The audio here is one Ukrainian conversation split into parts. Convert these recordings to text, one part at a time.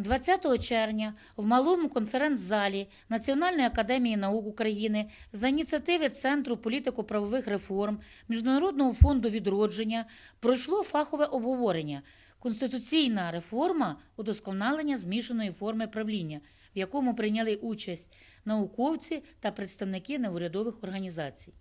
20 червня в малому конференц-залі Національної академії наук України за ініціативи Центру політико-правових реформ Міжнародного фонду відродження пройшло фахове обговорення Конституційна реформа удосконалення змішаної форми правління, в якому прийняли участь науковці та представники неурядових організацій.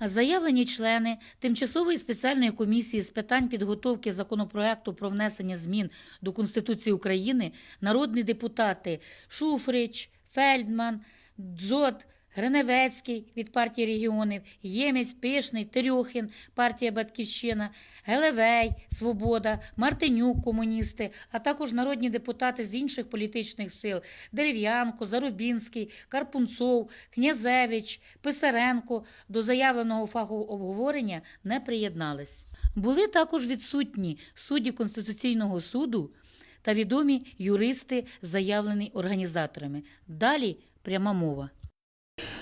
Заявлені члени Тимчасової спеціальної комісії з питань підготовки законопроекту про внесення змін до Конституції України народні депутати Шуфрич, Фельдман, Дзот, Гриневецький від партії регіонів, Ємець, Пишний, Терьохін, партія Батьківщина, Гелевей, Свобода, Мартинюк, комуністи, а також народні депутати з інших політичних сил Дерев'янко, Зарубінський, Карпунцов, Князевич, Писаренко до заявленого фахового обговорення не приєднались. Були також відсутні судді Конституційного суду та відомі юристи, заявлені організаторами. Далі пряма мова.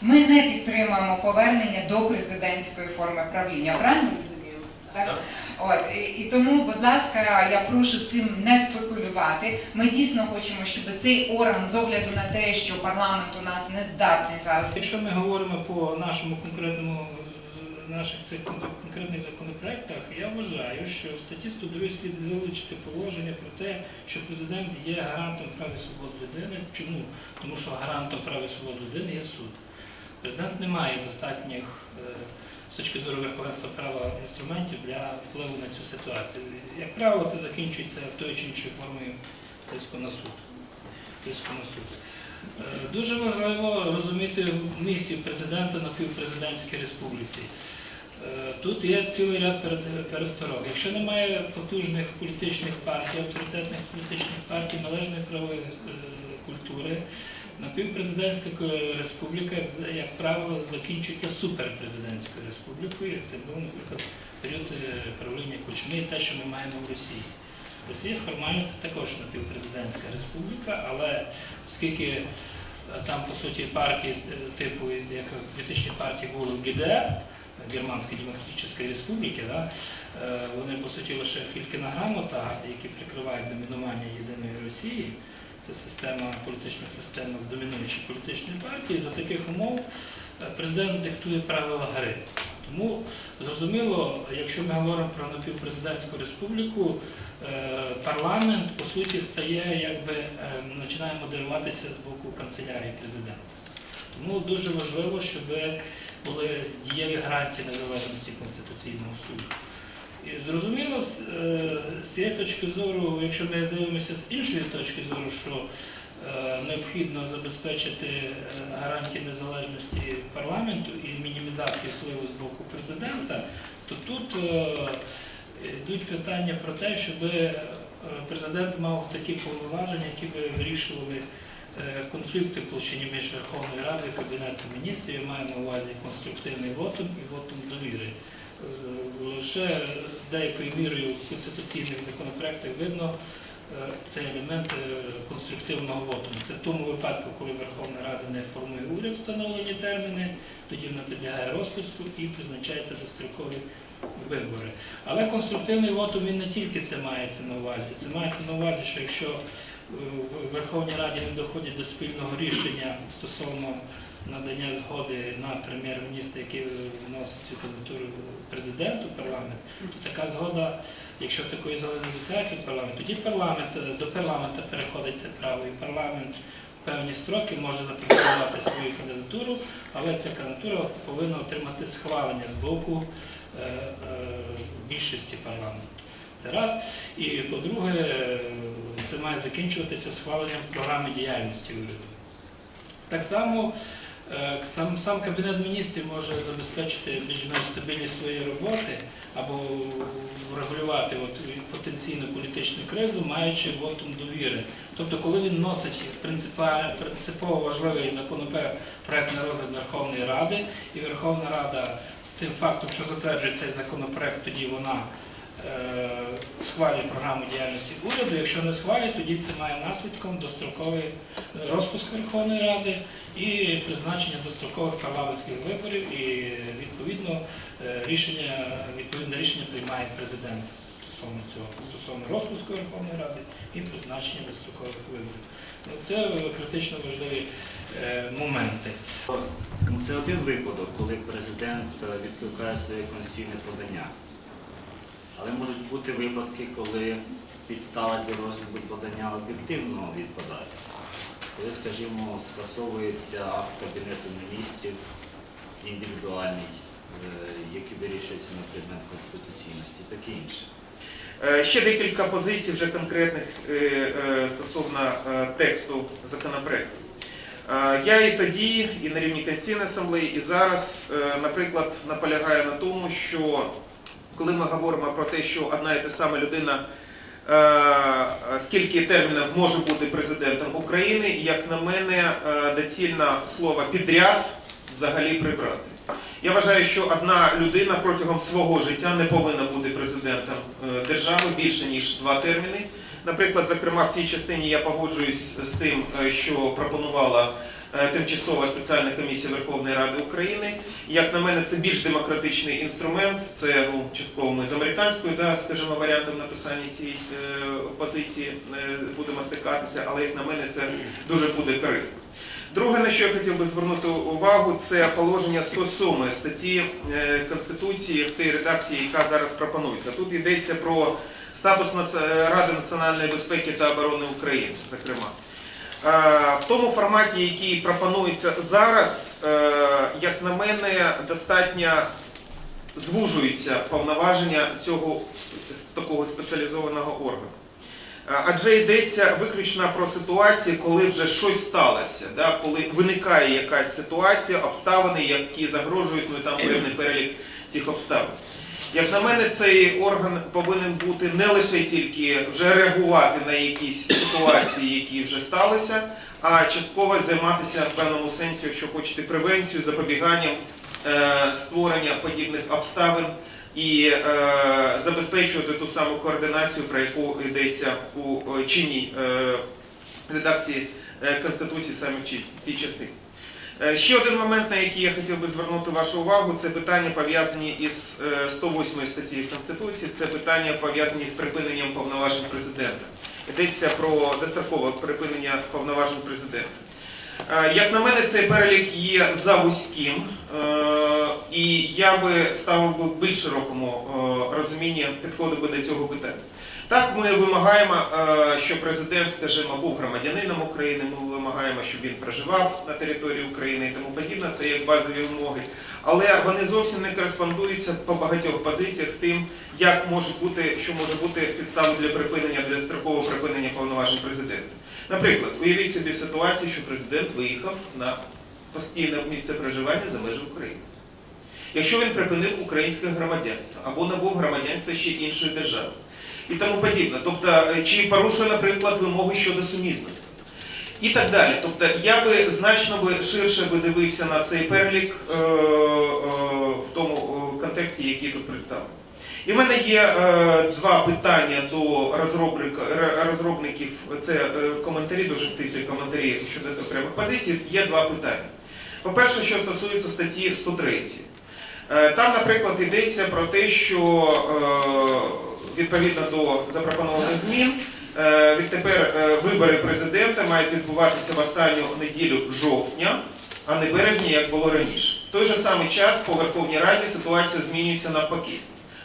Ми не підтримуємо повернення до президентської форми правління. Правильно розумію? Так? От і, і тому, будь ласка, я прошу цим не спекулювати. Ми дійсно хочемо, щоб цей орган, з огляду на те, що парламент у нас не здатний зараз Якщо ми говоримо по нашому конкретному наших цих конкретних законопроектах, я вважаю, що в статті 102 слід вилучити положення про те, що президент є гарантом прав і свобод людини. Чому? Тому що гарантом прав і свобод людини є суд. Президент не має достатніх е, з точки зору верховенства права інструментів для впливу на цю ситуацію. Як правило, це закінчується тою чи іншою формою тиску на суд. Тиску на суд. Е, Дуже важливо розуміти місію президента на півпрезидентській республіці. Е, Тут є цілий ряд пересторог. Якщо немає потужних політичних партій, авторитетних політичних партій, належної правової е, культури, напівпрезидентська республіка, як правило, закінчується суперпрезидентською республікою, це був, наприклад, період правління Кучми те, що ми маємо в Росії. Росія формально це також напівпрезидентська республіка, але оскільки е, там, по суті, партії е, типу, як політичні партії були в ГДР, Германської Демократичної Республіки, да, е, вони, по суті, лише фількіна грамота, які прикривають домінування єдиної Росії. Це система, політична система з домінуючої політичної партії. За таких умов е, президент диктує правила гри. Тому зрозуміло, якщо ми говоримо про напівпрезидентську республіку, е, парламент по суті стає, якби е, починає моделюватися з боку канцелярії президента. Тому дуже важливо, щоб були дієві гарантії незалежності Конституційного суду. І зрозуміло, з, е, цієї точки зору, якщо ми дивимося з іншої точки зору, що необхідно забезпечити е, гарантії незалежності парламенту і мінімізації впливу з боку президента, то тут е, йдуть питання про те, щоб е, президент мав такі повноваження, які би вирішували е, конфлікти в площині між Верховною Радою і Кабінетом міністрів. Я маю на увазі конструктивний вотум і вотум довіри. Е, Лише деякою мірою в конституційних законопроектах видно е, цей елемент е, конструктивного вотуму. Це в тому випадку, коли Верховна Рада не формує уряд встановлені терміни, тоді вона підлягає розпуску і призначається дострокові вибори. Але конструктивний вотум він не тільки це мається на увазі. Це мається на увазі, що якщо е, в Верховній Раді не доходять до спільного рішення стосовно надання згоди на прем'єр-міністра, який вносить цю кандидатуру президенту парламент, то така згода, якщо такої згоди не досягається парламент, тоді парламент е, до парламенту переходить це право, і парламент в певні строки може запропонувати свою кандидатуру, але ця кандидатура повинна отримати схвалення з боку е, е, більшості парламенту. Це раз. І по-друге, е, це має закінчуватися схваленням програми діяльності уряду. Так само сам, сам Кабінет міністрів може забезпечити більш-менш стабільність своєї роботи або врегулювати от, потенційну політичну кризу, маючи вотум довіри. Тобто, коли він носить принципово важливий законопроект на розгляд Верховної Ради, і Верховна Рада тим фактом, що затверджує цей законопроект, тоді вона е, схвалює програму діяльності уряду. Якщо не схвалює, тоді це має наслідком достроковий розпуск Верховної Ради і призначення дострокових парламентських виборів, і відповідно е, рішення, відповідне рішення приймає президент стосовно цього, стосовно розпуску Верховної Ради і призначення дострокових виборів. Ну, Це е, критично важливі е, моменти. Ну, Це один випадок, коли президент е, відкликає своє конституційне подання. Але можуть бути випадки, коли підстава для розгляду подання об'єктивно відпадає. Коли, скажімо, скасовується акт Кабінету міністрів індивідуальний, е, який вирішується на предмет конституційності, таке інше. Е, Ще декілька позицій вже конкретних е, стосовно тексту законопроекту. Я і тоді, і на рівні Конституційної асамблеї, і зараз, наприклад, наполягаю на тому, що коли ми говоримо про те, що одна і та сама людина е, скільки термінів може бути президентом України, як на мене, е, доцільно слово підряд взагалі прибрати. Я вважаю, що одна людина протягом свого життя не повинна бути президентом е, держави більше ніж два терміни. Наприклад, зокрема, в цій частині я погоджуюсь з тим, що пропонувала тимчасова спеціальна комісія Верховної Ради України. Як на мене, це більш демократичний інструмент. Це ну, частково ми з американською, да, скажімо, варіантом написання цієї е, позиції е, будемо стикатися, але як на мене, це дуже буде корисно. Друге, на що я хотів би звернути увагу, це положення 107 статті е, Конституції в тій редакції, яка зараз пропонується. Тут йдеться про статус Ради національної безпеки та оборони України, зокрема. Е, В тому форматі, який пропонується зараз, е, як на мене, достатньо звужуються повноваження цього такого спеціалізованого органу. Е, Адже йдеться виключно про ситуації, коли вже щось сталося, да? коли виникає якась ситуація, обставини, які загрожують, ну і там певний перелік цих обставин. Як на мене, цей орган повинен бути не лише тільки вже реагувати на якісь ситуації, які вже сталися, а частково займатися в певному сенсі, якщо хочете, превенцією, запобіганням е, створення подібних обставин і е, забезпечувати ту саму координацію, про яку йдеться у е, чинній редакції Конституції саме в цій частині. Е, Ще один момент, на який я хотів би звернути вашу увагу, це питання пов'язані із е, 108 статті Конституції, це питання пов'язані з припиненням повноважень президента. Йдеться про дострокове припинення повноважень президента. Е, Як на мене, цей перелік є завузьким, е, і я би ставив би більш широкому е, розумінні підходу до цього питання. Так, ми вимагаємо, е, щоб президент, скажімо, був громадянином України, ми вимагаємо, щоб він проживав на території України і тому подібне, це як базові вимоги. Але вони зовсім не кореспондуються по багатьох позиціях з тим, як може бути, що може бути підставою для припинення, для строкового припинення повноважень президента. Наприклад, уявіть собі ситуацію, що президент виїхав на постійне місце проживання за межі України. Якщо він припинив українське громадянство або набув громадянства ще іншої держави і тому подібне. Тобто, е, чи порушує, наприклад, вимоги щодо сумісництва. І так далі. Тобто я би значно би ширше би дивився на цей перелік е, е, в тому е, контексті, який тут представлений. І в мене є е, два питання до розробників. Це е, коментарі, дуже стислі коментарі щодо окремих позицій. Є два питання. По-перше, що стосується статті 103. Е, Там, наприклад, йдеться про те, що е, відповідно до запропонованих змін, е, відтепер е, вибори президента мають відбуватися в останню неділю жовтня, а не березня, як було раніше. В той же самий час по Верховній Раді ситуація змінюється навпаки.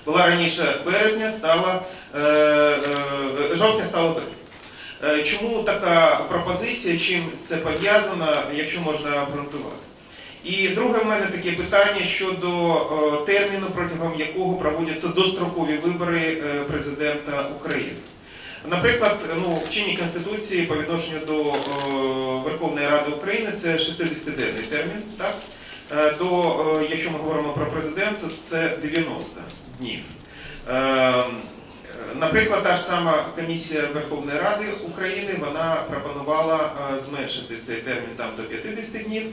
Була раніше березня, стала е, жовтня стала березня. Чому така пропозиція, чим це пов'язано, якщо можна обґрунтувати? І друге в мене таке питання щодо е, терміну, протягом якого проводяться дострокові вибори е, президента України. Наприклад, ну, в чинній Конституції по відношенню до е, Верховної Ради України це 60-денний термін. Так? Е, До, е, якщо ми говоримо про президента, це 90 днів. Наприклад, та ж сама комісія Верховної Ради України вона пропонувала е, зменшити цей термін там до 50 днів.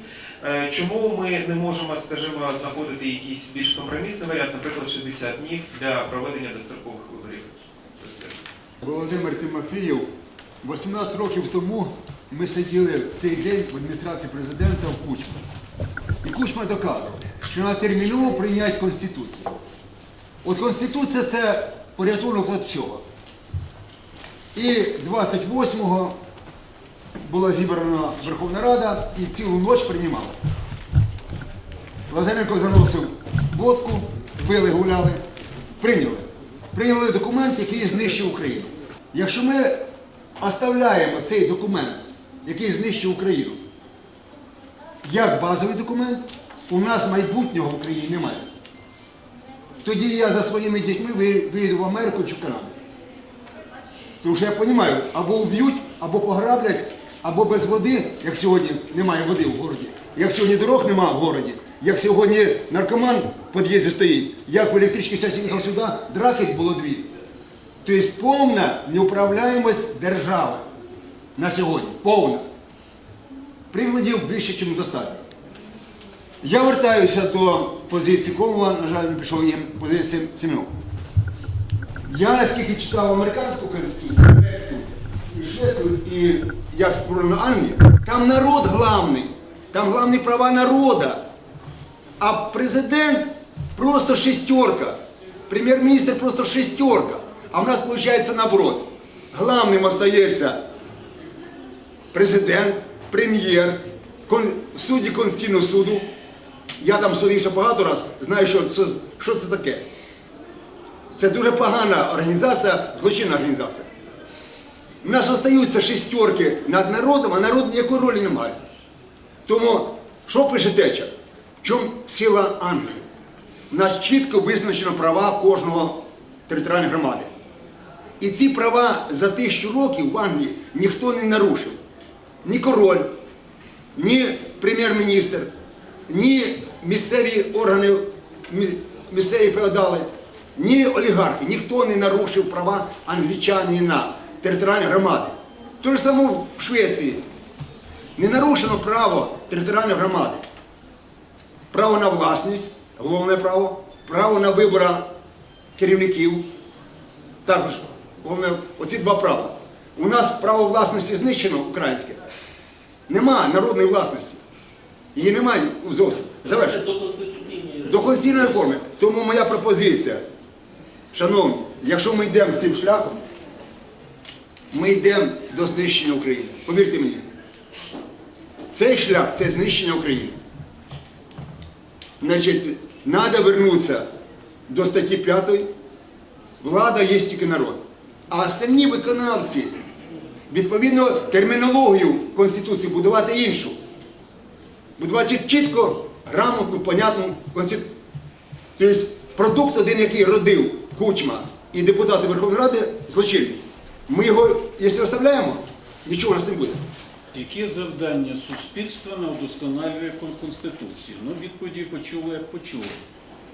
Е, Чому ми не можемо, скажімо, знаходити якийсь більш компромісний варіант, наприклад, 60 днів для проведення дострокових виборів? Володимир Тимофієв, 18 років тому ми сиділи в цей день в адміністрації президента в Кучмі. І Кучма доказував, що треба терміново прийняти Конституцію. От Конституція це порятунок від всього. І 28-го була зібрана Верховна Рада і цілу ніч приймала. Лазаренко заносив водку, пили, гуляли, прийняли. Прийняли документ, який знищив Україну. Якщо ми оставляємо цей документ, який знищив Україну, як базовий документ, у нас майбутнього в Україні немає. Тоді я за своїми дітьми виїду в Америку чи в Канаду. Тому що я розумію, або вб'ють, або пограблять, або без води, як сьогодні немає води в городі, як сьогодні дорог немає в городі, як сьогодні наркоман в під'їзді стоїть, як в електричній їхав сюди, драки було дві. Тобто повна неуправляємость держави на сьогодні. Повна. Прикладів більше, ніж достатньо. Я вертаюся до позиції Комова, на жаль, не пішов їм позиція Сім'ю. Я наскільки читав американську конституцію, шведську, і шведську, і як створено Англії, там народ главний, там главні права народа. А президент просто шестерка. Прем'єр-міністр просто шестерка. А в нас виходить наоборот. Главним остається президент, прем'єр, судді Конституційного суду. Я там судився багато разів, знаю, що це, що це таке. Це дуже погана організація, злочинна організація. У нас залишаються шестерки над народом, а народ ніякої ролі не має. Тому, що пише теча? В чому сила Англії? У нас чітко визначено права кожного територіальної громади. І ці права за тисячу років в Англії ніхто не нарушив. Ні король, ні прем'єр-міністр, ні місцеві органи, місцеві феодали, ні олігархи, ніхто не нарушив права англічанина, територіальної громади. То ж саме в Швеції. Не нарушено право територіальної громади. Право на власність, головне право, право на вибір керівників. Також головне, оці два права. У нас право власності знищено українське. Нема народної власності. Її немає зовсім. Завершую. До конституційної До конституційної реформи. Тому моя пропозиція, шановні, якщо ми йдемо цим шляхом, ми йдемо до знищення України. Повірте мені, цей шлях це знищення України. Значить, треба вернутися до статті 5. Влада є тільки народ. А остальні виконавці, відповідно, термінологію Конституції будувати іншу будувати чітко, грамотну, понятну конституцію. Тобто продукт один, який родив Кучма і депутати Верховної Ради, злочинний. Ми його, якщо оставляємо, нічого у нас не буде. Яке завдання суспільства на удосконалює Кон- Конституцію? Ну, відповіді почули, як почули.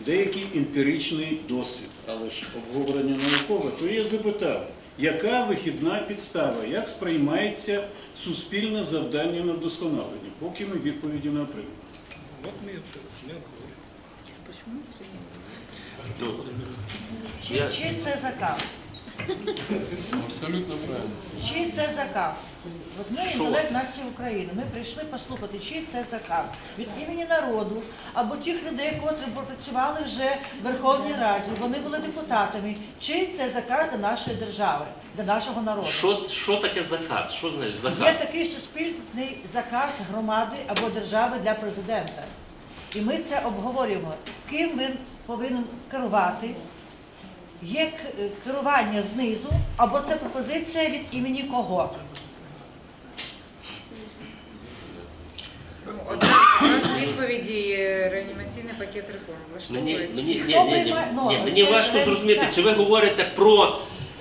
Деякий емпіричний досвід, але ж обговорення наукове, то я запитав, яка вихідна підстава, як сприймається суспільне завдання на вдосконалення, поки ми відповіді не отримали. От ми не обговорюємо. Чи, чий це заказ? Абсолютно правильно. Чий це заказ? От ми інтелект нації України. Ми прийшли послухати, чий це заказ від імені народу або тих людей, котрі попрацювали вже в Верховній Раді. Вони були депутатами. Чий це заказ для нашої держави, для нашого народу? Що, що таке заказ? Що значить Є заказ? такий суспільний заказ громади або держави для президента. І ми це обговорюємо. Ким він повинен керувати? Є к- керування знизу, або це пропозиція від імені кого? Одразу відповіді е, реанімаційний пакет реформ Мені, влаштовують. мені, ні, ні, ні. Ну, ні, мені важко зрозуміти, чи ви говорите про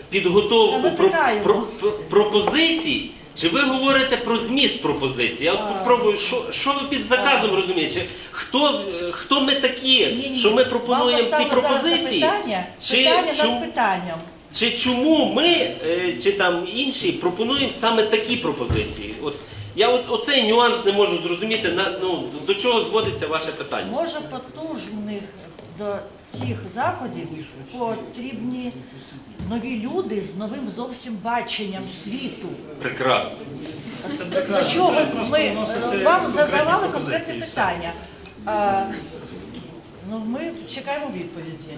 підготовку про, про, про- пропозицій, чи ви говорите про зміст пропозицій? Я от попробую, що, що ви під заказом розумієте? Хто, е, хто ми такі, Ні-ні-ні. що ми Вам пропонуємо ці поставили зараз пропозиції? Питання, Чи питання чому- над питанням. Чи чому ми, е, чи там інші пропонуємо саме такі пропозиції? От я от оцей нюанс не можу зрозуміти, на, ну, до чого зводиться ваше питання. Може потужних до цих заходів потрібні нові люди з новим зовсім баченням світу. Прекрасно. До чого ми е, вам задавали конкретні конкретне питання? А, ну, ми чекаємо відповіді.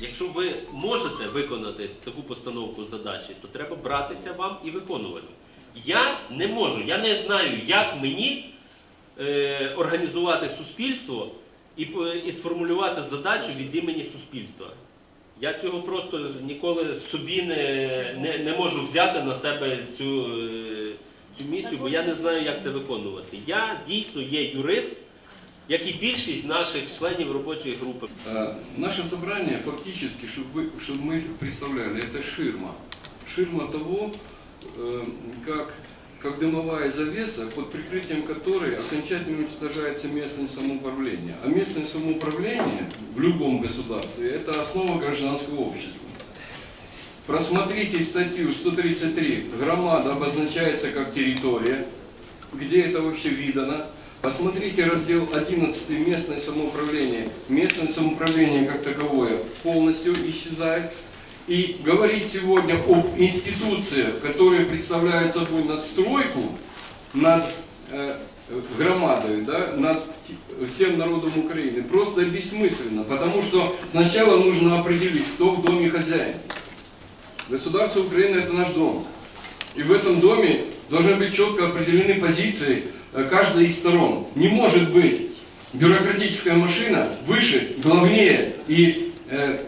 Якщо ви можете виконати таку постановку задачі, то треба братися вам і виконувати. Я не можу, я не знаю, як мені е, організувати суспільство і, по- і сформулювати задачу від імені суспільства. Я цього просто ніколи собі не, не, не можу взяти на себе цю, е, цю місію, бо я не знаю, як це виконувати. Я дійсно є юрист, як і більшість наших членів робочої групи. А, Наше собрание фактически, чтобы, чтобы мы представляли, это ширма. Ширма того, э, как, Как дымовая завеса, под прикрытием которой окончательно уничтожается местное самоуправление. А местное самоуправление в любом государстве – это основа гражданского общества. Просмотрите статью 133. Громада обозначается как территория. Где это вообще видано? Посмотрите раздел 11 «Местное самоуправление». Местное самоуправление как таковое полностью исчезает. И говорить сегодня об институциях, которые представляют собой надстройку над э, громадой, да, над всем народом Украины, просто бессмысленно. Потому что сначала нужно определить, кто в доме хозяин. Государство Украины – это наш дом. И в этом доме должны быть четко определены позиции э, каждой из сторон. Не может быть бюрократическая машина выше, главнее и э,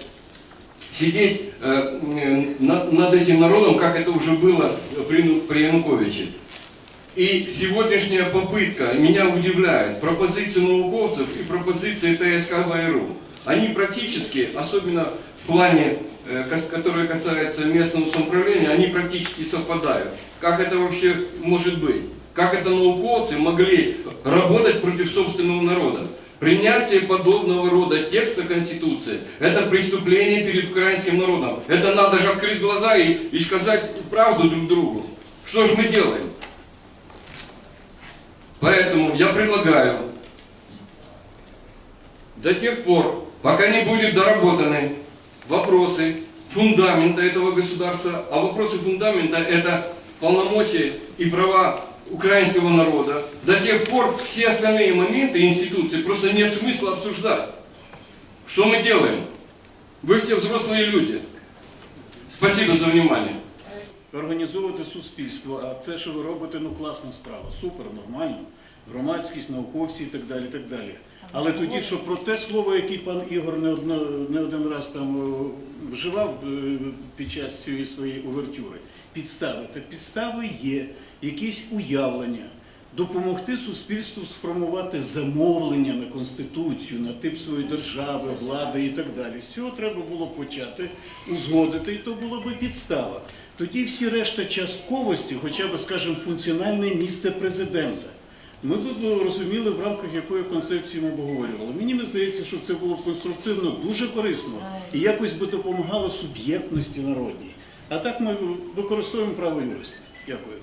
сидеть э, над, этим народом, как это уже было при, Ну- Януковиче. И сегодняшняя попытка меня удивляет. Пропозиции науковцев и пропозиции ТСК ВРУ. Они практически, особенно в плане, э, который касается местного самоуправления, они практически совпадают. Как это вообще может быть? Как это науковцы могли работать против собственного народа? Принятие подобного рода текста Конституции – это преступление перед украинским народом. Это надо же открыть глаза и, и сказать правду друг другу. Что же мы делаем? Поэтому я предлагаю до тех пор, пока не будут доработаны вопросы фундамента этого государства, а вопросы фундамента это полномочия и права украинского народа, до тех пор все остальные моменты институции просто нет смысла обсуждать. Что мы делаем? Вы все взрослые люди. Спасибо за внимание. Організовувати суспільство, а те, що ви робите, ну класна справа, супер, нормально. Громадськість, науковці і так далі. і так далі. Але тоді, що про те слово, яке пан Ігор не, одно, не один раз там е, вживав е, під час цієї своєї увертюри, підстави. Та підстави є, якісь уявлення, допомогти суспільству сформувати замовлення на конституцію, на тип своєї держави, влади і так далі. З цього треба було почати узгодити, і то було би підстава. Тоді всі решта частковості, хоча б, скажімо, функціональне місце президента. Ми б розуміли, в рамках якої концепції ми обговорювали. Мені здається, що це було б конструктивно, дуже корисно і якось би допомагало суб'єктності народній. А так ми використовуємо право юристів. Дякую.